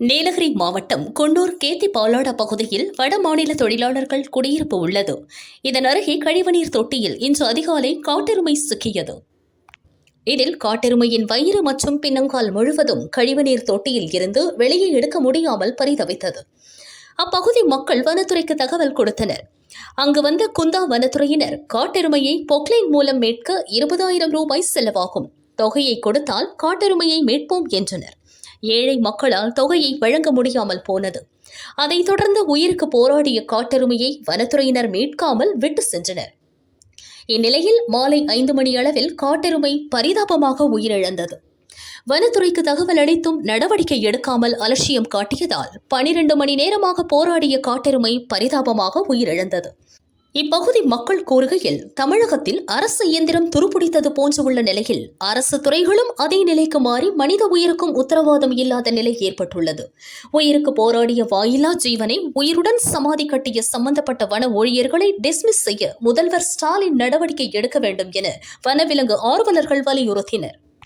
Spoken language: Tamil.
நீலகிரி மாவட்டம் குன்னூர் கேத்தி பாலாடா பகுதியில் வட மாநில தொழிலாளர்கள் குடியிருப்பு உள்ளது. இதன் அருகே கழிவுநீர் தொட்டியில் இன்று அதிகாலை காட்டெருமை சிக்கியது. இதில் காட்டெருமையின் வயிறு மற்றும் பின்னங்கால் முழுவதும் கழிவுநீர் தொட்டியில் இருந்து வெளியே எடுக்க முடியாமல் பரிதவித்தது. அப்பகுதி மக்கள் வனத்துறைக்கு தகவல் கொடுத்தனர். அங்கு வந்த குந்தா வனத்துறையினர் காட்டெருமையை பொக்லைன் மூலம் மீட்க இருபதாயிரம் ரூபாய் செலவாகும். தொகையை கொடுத்தால் காட்டெருமையை மீட்போம் என்றனர். ஏழை மக்களால் தொகையை வழங்க முடியாமல் போனது. அதைத் தொடர்ந்து உயிருக்கு போராடிய காட்டெருமையை வனத்துறையினர் மீட்காமல் விட்டு சென்றனர். இந்நிலையில் மாலை ஐந்து மணி அளவில் காட்டெருமை பரிதாபமாக உயிரிழந்தது. வனத்துறைக்கு தகவல் அளித்தும் நடவடிக்கை எடுக்காமல் அலட்சியம் காட்டியதால் பனிரெண்டு மணி நேரமாக போராடிய காட்டெருமை பரிதாபமாக உயிரிழந்தது. இப்பகுதி மக்கள் கூறுகையில் தமிழகத்தில் அரசு இயந்திரம் துருப்பிடித்தது போன்று உள்ள நிலையில் அரசு துறைகளும் அதே நிலைக்கு மாறி மனித உயிருக்கும் உத்தரவாதம் இல்லாத நிலை ஏற்பட்டுள்ளது. உயிருக்கு போராடிய வாயிலா ஜீவனை உயிருடன் சமாதி கட்டிய சம்பந்தப்பட்ட வன ஊழியர்களை டிஸ்மிஸ் செய்ய முதல்வர் ஸ்டாலின் நடவடிக்கை எடுக்க வேண்டும் என வனவிலங்கு ஆர்வலர்கள் வலியுறுத்தினர்.